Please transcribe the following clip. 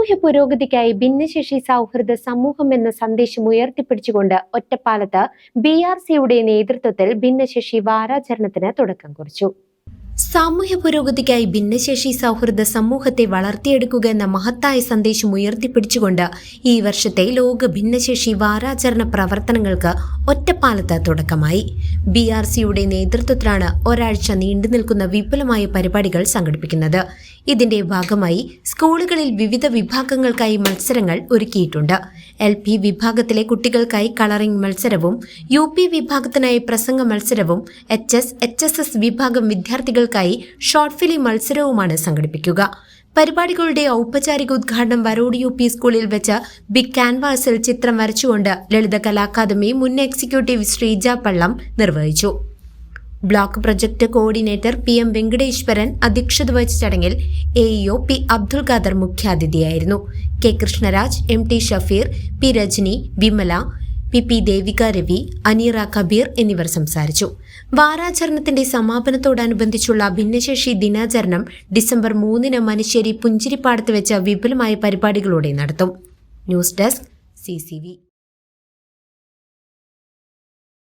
സാമൂഹ്യ പുരോഗതിക്കായി ഭിന്നശേഷി സൗഹൃദ സമൂഹം എന്ന സന്ദേശം ഉയർത്തിപ്പിടിച്ചുകൊണ്ട് ഒറ്റപ്പാലത്ത് ബി ആർ സിയുടെ നേതൃത്വത്തിൽ ഭിന്നശേഷി വാരാചരണത്തിന് തുടക്കം കുറിച്ചു. സാമൂഹ്യ പുരോഗതിക്കായി ഭിന്നശേഷി സൗഹൃദ സമൂഹത്തെ വളർത്തിയെടുക്കുക എന്ന മഹത്തായ സന്ദേശം ഉയർത്തിപ്പിടിച്ചുകൊണ്ട് ഈ വർഷത്തെ ലോക ഭിന്നശേഷി വാരാചരണ പ്രവർത്തനങ്ങൾക്ക് ഒറ്റപ്പാലത്ത് തുടക്കമായി. ബി ആർ സിയുടെ നേതൃത്വത്തിലാണ് ഒരാഴ്ച നീണ്ടു നിൽക്കുന്ന വിപുലമായ പരിപാടികൾ സംഘടിപ്പിക്കുന്നത്. ഇതിന്റെ ഭാഗമായി സ്കൂളുകളിൽ വിവിധ വിഭാഗങ്ങൾക്കായി മത്സരങ്ങൾ ഒരുക്കിയിട്ടുണ്ട്. എൽ പി വിഭാഗത്തിലെ കുട്ടികൾക്കായി കളറിംഗ് മത്സരവും യു പി വിഭാഗത്തിനായി പ്രസംഗ മത്സരവും H S H S S വിഭാഗം വിദ്യാർത്ഥികൾക്കായി ഷോർട്ട് ഫിലിം മത്സരവുമാണ് സംഘടിപ്പിക്കുക. പരിപാടികളുടെ ഔപചാരിക ഉദ്ഘാടനം വരോഡ് യു പി സ്കൂളിൽ വെച്ച് ബിഗ് ക്യാൻവാസിൽ ചിത്രം വരച്ചുകൊണ്ട് ലളിത കലാ അക്കാദമി മുൻ എക്സിക്യൂട്ടീവ് ശ്രീജ പള്ളം നിർവഹിച്ചു. Block project coordinator P M Venkateswaran അധ്യക്ഷത വഹിച്ച ചടങ്ങിൽ A EO P Abdul Khader മുഖ്യാതിഥിയായിരുന്നു. K Krishnaraj M T Shafeer P Rajani Vimala P P Devika Ravi Aneera Kabeer എന്നിവർ സംസാരിച്ചു. വാരാചരണത്തിന്റെ സമാപനത്തോടനുബന്ധിച്ചുള്ള ഭിന്നശേഷി ദിനാചരണം ഡിസംബർ മൂന്നിന് മനുശ്ശേരി പുഞ്ചിരിപ്പാടത്ത് വെച്ച് വിപുലമായ പരിപാടികളോടെ നടത്തും. News desk C